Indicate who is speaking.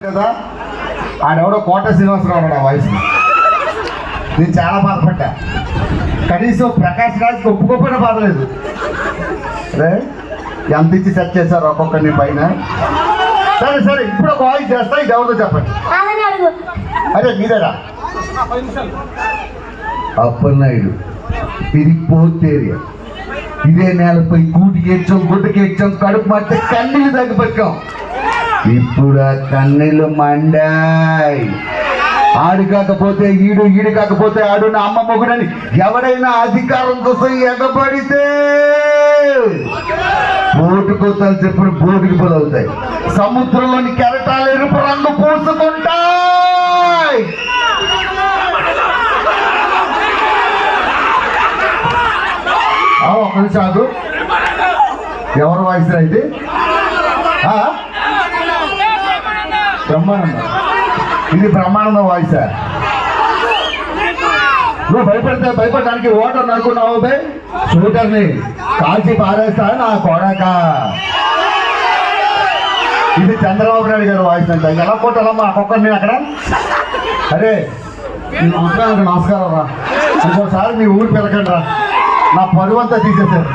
Speaker 1: కదా? ఆడెవడో కోట శ్రీనివాసరావు ఉన్నాడు ఆ వయసు నేను చాలా బాధపడ్డా. కనీసం ప్రకాష్ రాజ్కి ఒప్పుకోపోయినా బాధలేదు రే ఎంత ఇచ్చి సెట్ చేశారు ఒక్కొక్కరిని పైన? సరే సరే ఇప్పుడు ఒక వాయిస్ చేస్తా ఇది ఎవరిదో చెప్పండి. అదే మీదేరా? అప్పలనాయుడు ఇది పోర్ట్ ఏరియా ఇదే నేలపై గూటికి ఎచ్చాం గుడ్డకి ఎచ్చాం కడుపు మట్టి కన్నీళ్ళు తగ్గిపెట్టాం ఇప్పుడు ఆ కన్నీళ్ళు మండాయి. ఆడు కాకపోతే ఈడు ఈడు కాకపోతే ఆడు నా అమ్మ మొగుడని ఎవడైనా అధికారం కోసం ఎగబడితే బోటు కోతలు చెప్పుడు బోటుకి పొదవుతాయి సముద్రంలోని కెరటాలు ఎరుపు రంగు పూసుకుంటాయి. ఆ, ఒక్క నిమిషం ఎవరు వాయిస్ అయితే? బ్రహ్మానందం. ఇది బ్రహ్మానందం వాయిస్ నువ్వు భయపడితే భయపడడానికి ఓటర్ అనుకున్నావు బే షూటర్ని కాల్చి పారేస్తా నా కొడక. ఇది చంద్రబాబు నాయుడు గారు వాయిస్ అంట. ఎలా కొట్టాలమ్మా? నేను అక్కడ. అరే నమస్కారం నమస్కారం రా. ఇంకోసారి మీ ఊరు పెరకండి రా. నా పరువంతా అంతా తీసేశారు.